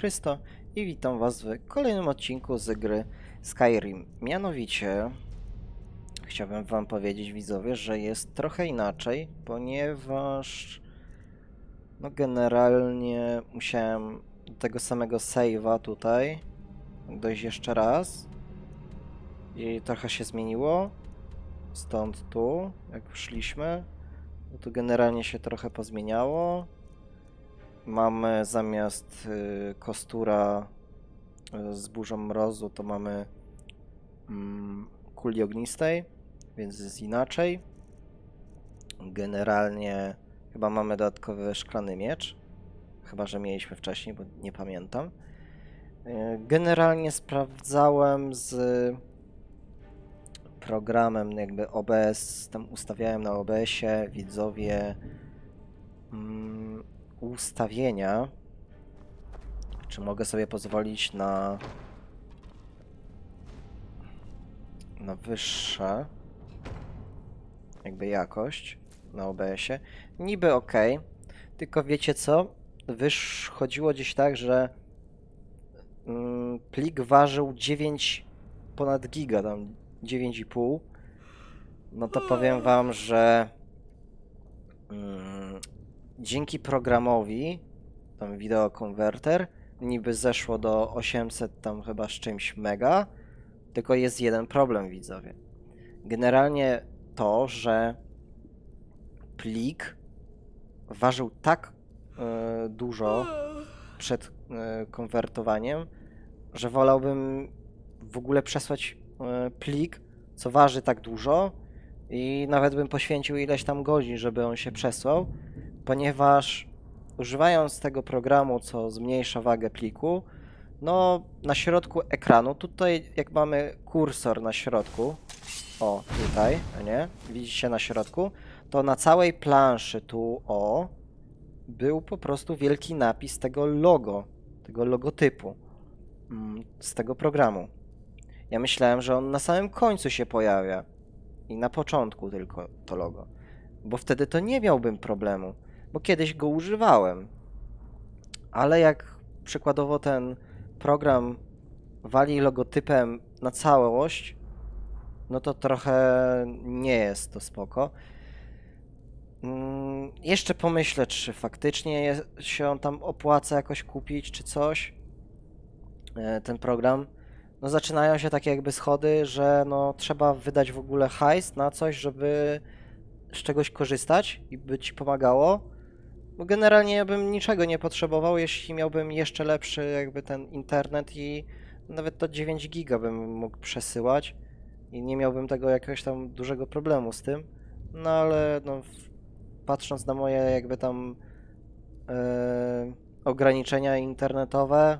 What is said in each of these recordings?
Chrysto i witam Was w kolejnym odcinku z gry Skyrim. Mianowicie chciałbym Wam powiedzieć, widzowie, że jest trochę inaczej, ponieważ no generalnie musiałem do tego samego save'a tutaj dojść jeszcze raz i trochę się zmieniło. Stąd tu, jak szliśmy, to generalnie się trochę pozmieniało. Mamy zamiast y, kostura y, z burzą mrozu, to mamy mm, kuli ognistej, więc jest inaczej. Generalnie chyba mamy dodatkowy szklany miecz. Chyba, że mieliśmy wcześniej, bo nie pamiętam. Y, Generalnie sprawdzałem z programem jakby OBS, tam ustawiałem na OBS-ie widzowie mm, ustawienia, czy mogę sobie pozwolić na na wyższe jakby jakość na OBS-ie. Niby ok, tylko wiecie co? Wyż chodziło gdzieś tak, że mm, plik ważył 9 ponad giga, tam 9,5. No to powiem wam, że mm, dzięki programowi, tam Video Converter, niby zeszło do 800 tam chyba z czymś mega, tylko jest jeden problem, widzowie. Generalnie to, że plik ważył tak e, dużo przed e, konwertowaniem, że wolałbym w ogóle przesłać e, plik, co waży tak dużo i nawet bym poświęcił ileś tam godzin, żeby on się przesłał, ponieważ używając tego programu, co zmniejsza wagę pliku, no na środku ekranu, tutaj jak mamy kursor na środku, o tutaj, nie, widzicie na środku, to na całej planszy tu, o, był po prostu wielki napis tego logo, tego logotypu mm, z tego programu. Ja myślałem, że on na samym końcu się pojawia i na początku tylko to logo, bo wtedy to nie miałbym problemu, bo kiedyś go używałem. Ale jak przykładowo ten program wali logotypem na całość, no to trochę nie jest to spoko. Mm, Jeszcze pomyślę, czy faktycznie się on tam opłaca jakoś kupić, czy coś. e, Ten program. No zaczynają się takie jakby schody, że no trzeba wydać w ogóle hajs na coś, żeby z czegoś korzystać i by ci pomagało. Bo generalnie ja bym niczego nie potrzebował, jeśli miałbym jeszcze lepszy jakby ten internet i nawet to 9 giga bym mógł przesyłać i nie miałbym tego jakiegoś tam dużego problemu z tym. No ale no, patrząc na moje jakby tam e, ograniczenia internetowe,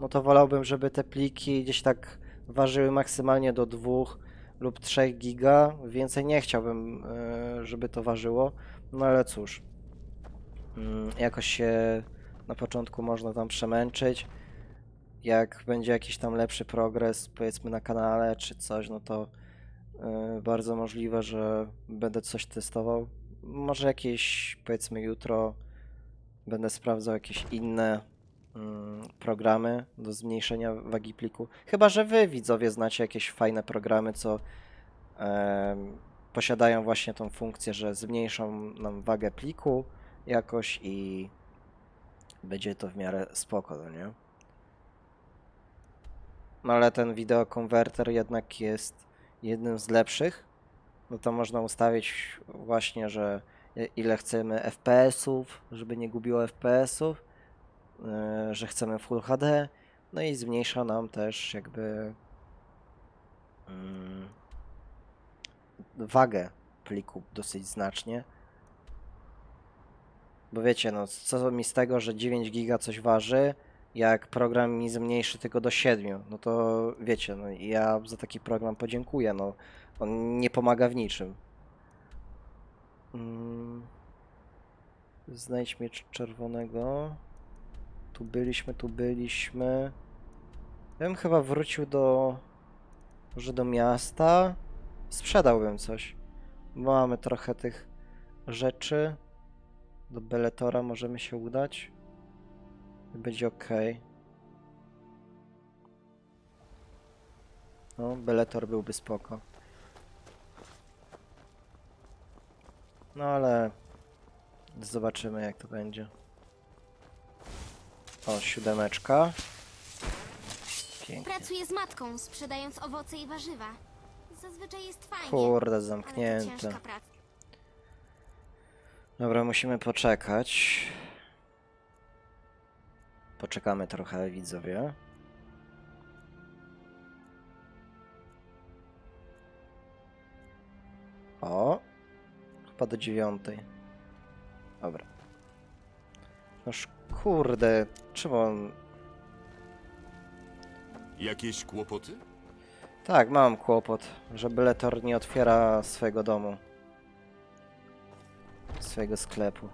no to wolałbym, żeby te pliki gdzieś tak ważyły maksymalnie do 2 lub 3 giga. Więcej nie chciałbym, e, żeby to ważyło. No ale cóż. Mm, jakoś się na początku można tam przemęczyć. Jak będzie jakiś tam lepszy progres, powiedzmy na kanale czy coś, no to y, bardzo możliwe, że będę coś testował. Może jakieś, powiedzmy jutro będę sprawdzał jakieś inne mm, programy do zmniejszenia wagi pliku. Chyba, że wy widzowie znacie jakieś fajne programy, co posiadają właśnie tą funkcję, że zmniejszą nam wagę pliku jakoś i będzie to w miarę spoko, no nie? No ale ten wideokonwerter jednak jest jednym z lepszych. No to można ustawić właśnie, że ile chcemy FPS-ów, żeby nie gubiło FPS-ów, yy, że chcemy Full HD, no i zmniejsza nam też jakby mm, wagę pliku dosyć znacznie. Bo wiecie, no co mi z tego, że 9 giga coś waży, jak program mi zmniejszy tylko do 7, no to wiecie, no ja za taki program podziękuję, no on nie pomaga w niczym. Mm. Znajdź miecz czerwonego. Tu byliśmy, tu byliśmy. Ja bym chyba wrócił do... Może do miasta. Sprzedałbym coś. Mamy trochę tych rzeczy. Do Beletora możemy się udać. Będzie ok. No, Beletor byłby spoko. No ale zobaczymy jak to będzie. O, siódemeczka. Pięknie. Pracuję z matką, sprzedając owoce i warzywa. Zazwyczaj jest fajnie. Kurde, ale to zamknięte. ciężka praca. Dobra, musimy poczekać. Poczekamy trochę, widzowie. O, chyba do dziewiątej. Dobra. Noż kurde, czemu on... Jakieś kłopoty? Tak, mam kłopot, że Beletor nie otwiera swojego domu. Swojego sklepu.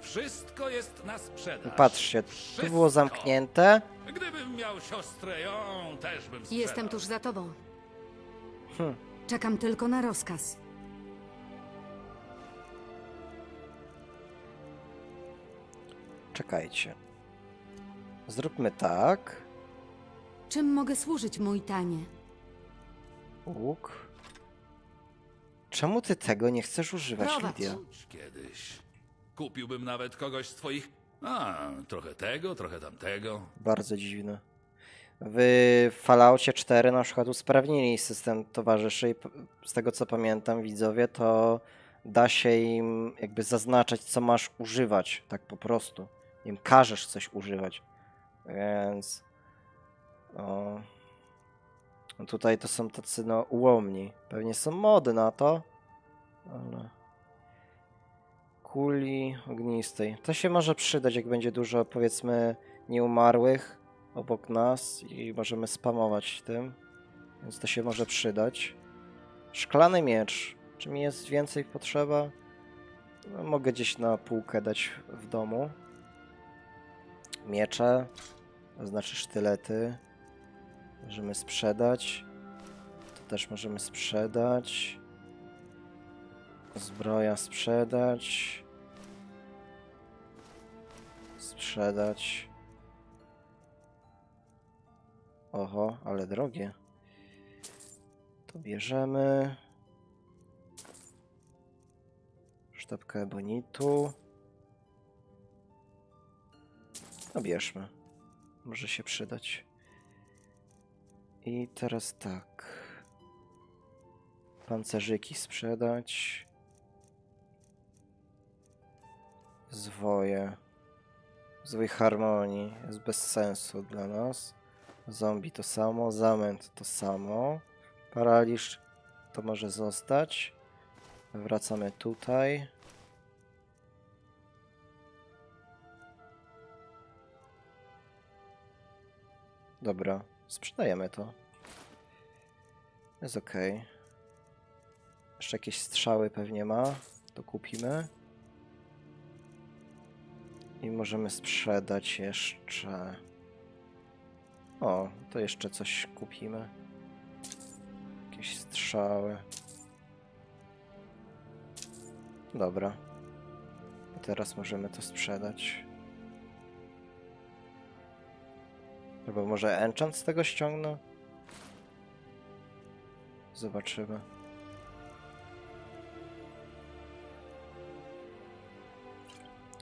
Wszystko jest na sprzedaż. Patrzcie, tu Wszystko. było zamknięte. Gdybym miał siostrę, ją też bym sprzedał. Jestem tuż za tobą. Hm. Czekam tylko na rozkaz. Czekajcie. Zróbmy tak. Czym mogę służyć, mój tanie? Łuk. Czemu ty tego nie chcesz używać, Prowadź. Lidia? Kiedyś. Kupiłbym nawet kogoś z twoich... A, trochę tego, trochę tamtego. Bardzo dziwne. W Falloutie 4 na przykład usprawnili system towarzyszy i p- z tego co pamiętam, widzowie, to da się im jakby zaznaczać, co masz używać, tak po prostu. Wiem, każesz coś używać. Więc... O, tutaj to są tacy, no, ułomni. Pewnie są mody na to, ale... Kuli ognistej. To się może przydać, jak będzie dużo, powiedzmy, nieumarłych obok nas i możemy spamować tym, więc to się może przydać. Szklany miecz. Czy mi jest więcej potrzeba? No, mogę gdzieś na półkę dać w domu. Miecze, to znaczy sztylety. Możemy sprzedać. To też możemy sprzedać. Zbroja sprzedać. Sprzedać. Oho, ale drogie. To bierzemy. Sztabkę ebonitu. No bierzmy. Może się przydać. I teraz tak. Pancerzyki sprzedać. Zwoje. Zwój harmonii jest bez sensu dla nas. Zombie to samo, zamęt to samo. Paraliż to może zostać. Wracamy tutaj. Dobra, sprzedajemy to. Jest ok. Jeszcze jakieś strzały pewnie ma. To kupimy. I możemy sprzedać jeszcze. O, to jeszcze coś kupimy. Jakieś strzały. Dobra. I teraz możemy to sprzedać. Albo może enchant z tego ściągnę? Zobaczymy.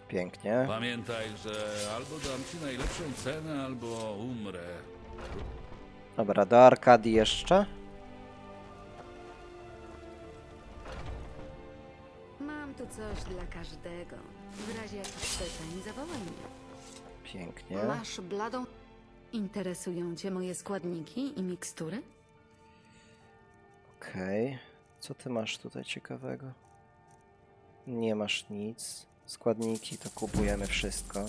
Pięknie. Pamiętaj, że albo dam ci najlepszą cenę, albo umrę. Dobra, do Arkadii jeszcze. Mam tu coś dla każdego. W razie jakichś pytań zawołaj mnie. Pięknie. Masz bladą... Interesują cię moje składniki i mikstury? Okej. Co ty masz tutaj ciekawego? Nie masz nic. Składniki to kupujemy wszystko.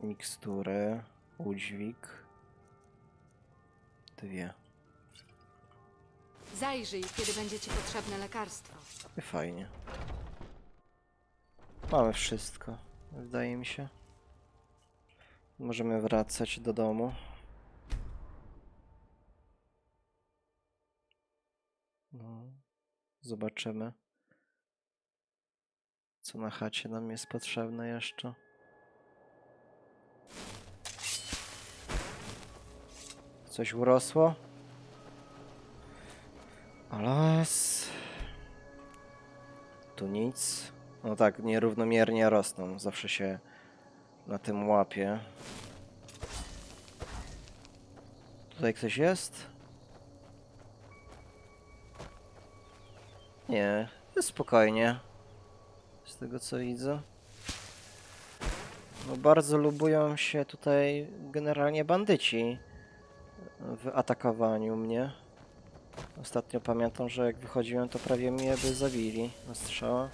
Mikstury, udźwig. Dwie. Zajrzyj, kiedy będzie ci potrzebne lekarstwo. Fajnie. Mamy wszystko, wydaje mi się. Możemy wracać do domu. No, zobaczymy, co na chacie nam jest potrzebne jeszcze. Coś urosło? Alas. Tu nic. No tak, nierównomiernie rosną. Zawsze się na tym łapie. Tutaj ktoś jest? Nie, jest spokojnie. Z tego co widzę. No bardzo lubują się tutaj generalnie bandyci w atakowaniu mnie. Ostatnio pamiętam, że jak wychodziłem, to prawie mnie by zabili na strzała.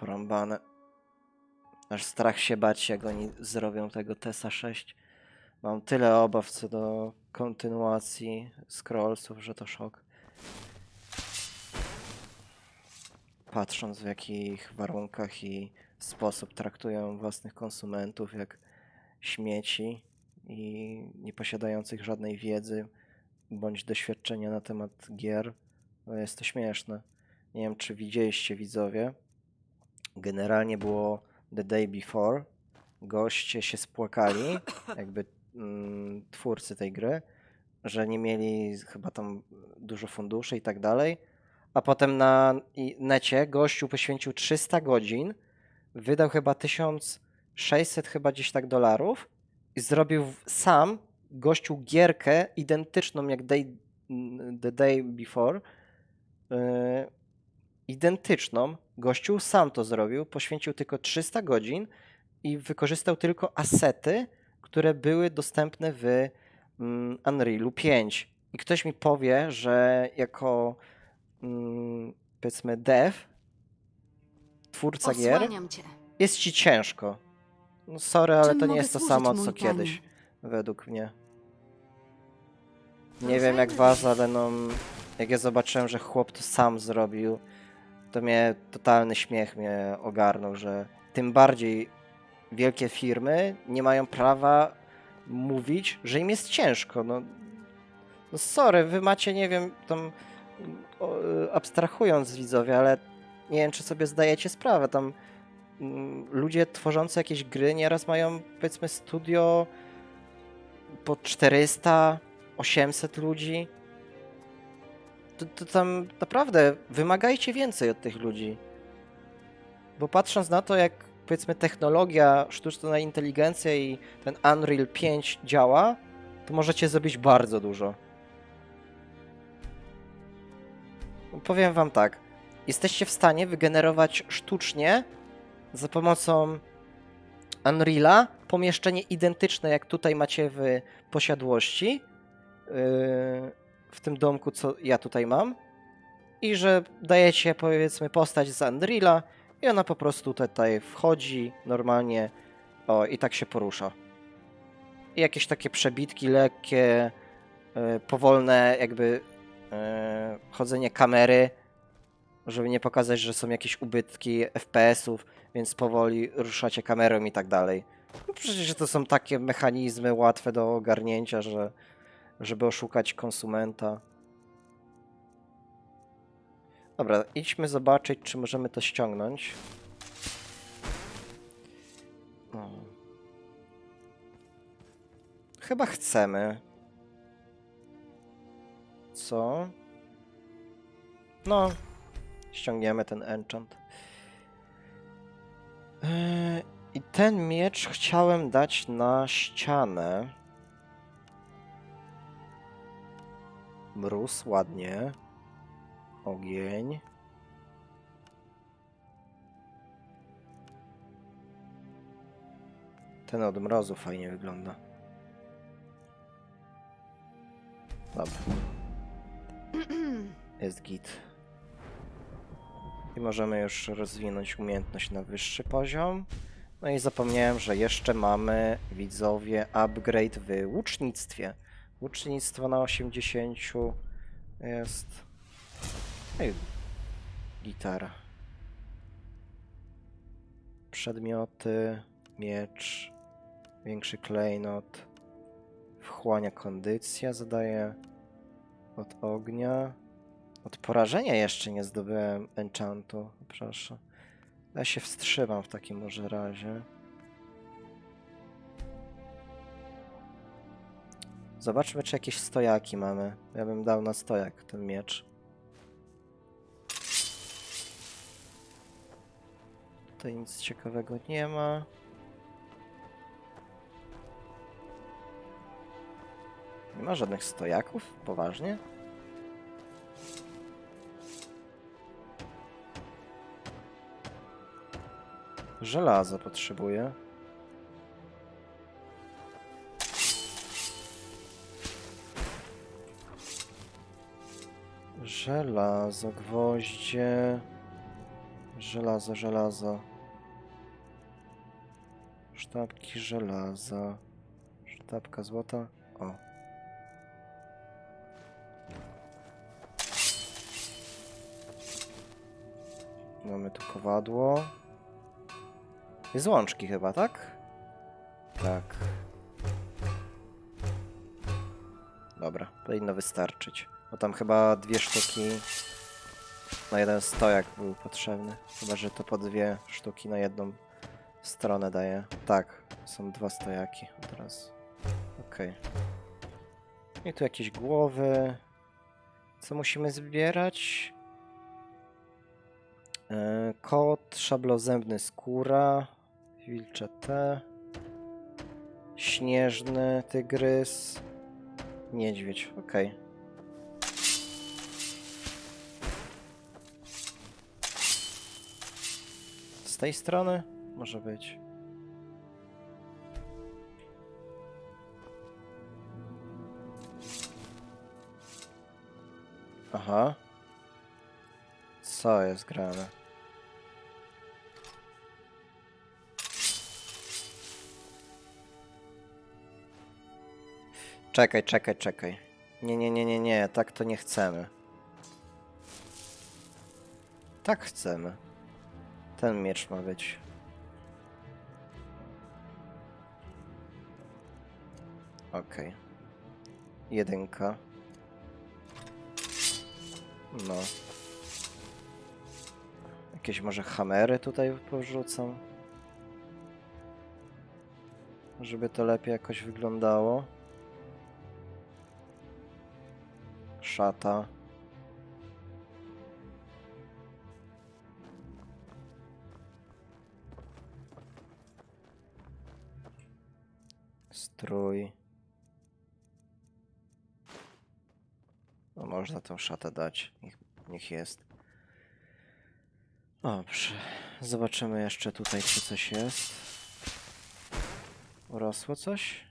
Porąbane. Aż strach się bać, jak oni zrobią tego TESA 6. Mam tyle obaw co do kontynuacji scrollsów, że to szok. Patrząc w jakich warunkach i sposób traktują własnych konsumentów jak śmieci i nieposiadających żadnej wiedzy bądź doświadczenia na temat gier, no jest to śmieszne. Nie wiem, czy widzieliście widzowie. Generalnie było The Day Before. Goście się spłakali, jakby mm, twórcy tej gry, że nie mieli chyba tam dużo funduszy i tak dalej. A potem na necie gościu poświęcił 300 godzin, wydał chyba 1600 chyba gdzieś tak dolarów i zrobił sam gościu gierkę identyczną jak day, mm, The Day Before. Yy, identyczną. Gościu sam to zrobił, poświęcił tylko 300 godzin i wykorzystał tylko asety, które były dostępne w mm, Unrealu 5. I ktoś mi powie, że jako mm, powiedzmy dev, twórca gier, Osłaniam cię. jest ci ciężko. No sorry, ale Czym to nie mogę jest to służyć, samo, mój co panie? kiedyś, według mnie. Nie wiem jak was, ale no, jak ja zobaczyłem, że chłop to sam zrobił, to mnie totalny śmiech mnie ogarnął, że tym bardziej wielkie firmy nie mają prawa mówić, że im jest ciężko. No, no sorry, wy macie, nie wiem, tam o, abstrahując widzowie, ale nie wiem, czy sobie zdajecie sprawę, tam mm, ludzie tworzący jakieś gry nieraz mają, powiedzmy, studio po 400, 800 ludzi. To, to tam naprawdę wymagajcie więcej od tych ludzi. Bo patrząc na to, jak powiedzmy technologia, sztuczna inteligencja i ten Unreal 5 działa, to możecie zrobić bardzo dużo. Powiem wam tak. Jesteście w stanie wygenerować sztucznie za pomocą Unreala pomieszczenie identyczne jak tutaj macie w posiadłości yy, w tym domku, co ja tutaj mam i że dajecie powiedzmy postać z Unreala i ona po prostu tutaj wchodzi normalnie o, i tak się porusza. I jakieś takie przebitki lekkie, yy, powolne jakby yy, chodzenie kamery, żeby nie pokazać, że są jakieś ubytki FPS-ów, więc powoli ruszacie kamerą i tak dalej. No przecież to są takie mechanizmy łatwe do ogarnięcia, że żeby oszukać konsumenta. Dobra, idźmy zobaczyć, czy możemy to ściągnąć. O. Chyba chcemy. Co? No, ściągniemy ten enchant. Yy, I ten miecz chciałem dać na ścianę. Mróz, ładnie. Ogień. Ten od mrozu fajnie wygląda. Dobra. Jest git. I możemy już rozwinąć umiejętność na wyższy poziom. No i zapomniałem, że jeszcze mamy widzowie upgrade w łucznictwie. Łucznictwo na 80 jest. No i gitara. Przedmioty, miecz, większy klejnot, wchłania kondycja, zadaje od ognia. Od porażenia jeszcze nie zdobyłem enchantu, proszę. Ja się wstrzymam w takim może razie. Zobaczmy, czy jakieś stojaki mamy. Ja bym dał na stojak ten miecz. Tutaj nic ciekawego nie ma. Nie ma żadnych stojaków? Poważnie? Żelazo potrzebuję. Żelazo, gwoździe. Żelazo, żelazo. Sztabki żelaza. Sztabka złota. O. Mamy tu kowadło. Jest łączki chyba, tak? Tak. Dobra, powinno wystarczyć. Bo tam chyba dwie sztuki na jeden stojak był potrzebny. Chyba, że to po dwie sztuki na jedną stronę daje. Tak, są dwa stojaki od. Okej. I tu jakieś głowy. Co musimy zbierać? E, Kot, szablozębny skóra, wilcze te, śnieżny tygrys, niedźwiedź, okej. Z tej strony może być. Aha. Co jest grane? Czekaj, czekaj, czekaj. Nie, nie, nie, nie, nie, tak to nie chcemy. Tak chcemy. Ten miecz ma być. Okej. Jedynka. No. Jakieś może hamery tutaj porzucam. Żeby to lepiej jakoś wyglądało. Szata. Strój. No można tą szatę dać. Niech, niech jest. Dobrze. Zobaczymy jeszcze tutaj, czy coś jest. Urosło coś?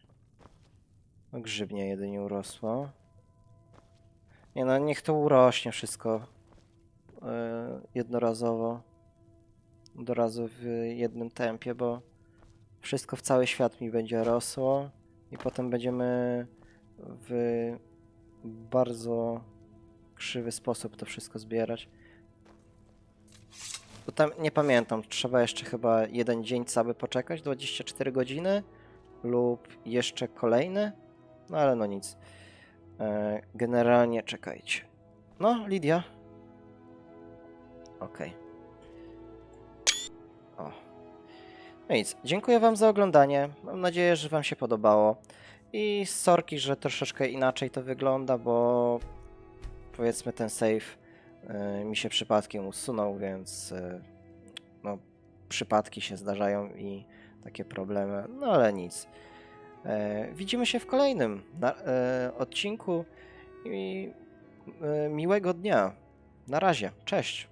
No grzybnia jedynie urosła. Nie no, niech to urośnie wszystko yy, jednorazowo. Do razu w jednym tempie, bo wszystko w cały świat mi będzie rosło i potem będziemy w bardzo krzywy sposób to wszystko zbierać. Bo tam nie pamiętam, trzeba jeszcze chyba jeden dzień cały poczekać, 24 godziny lub jeszcze kolejny, no ale no nic. E, Generalnie czekajcie. No, Lidia. Okej. O. No nic, dziękuję Wam za oglądanie. Mam nadzieję, że Wam się podobało. I sorki, że troszeczkę inaczej to wygląda, bo powiedzmy ten save y, mi się przypadkiem usunął, więc y, no, przypadki się zdarzają i takie problemy, no ale nic. E, widzimy się w kolejnym e, odcinku i e, miłego dnia. Na razie, cześć.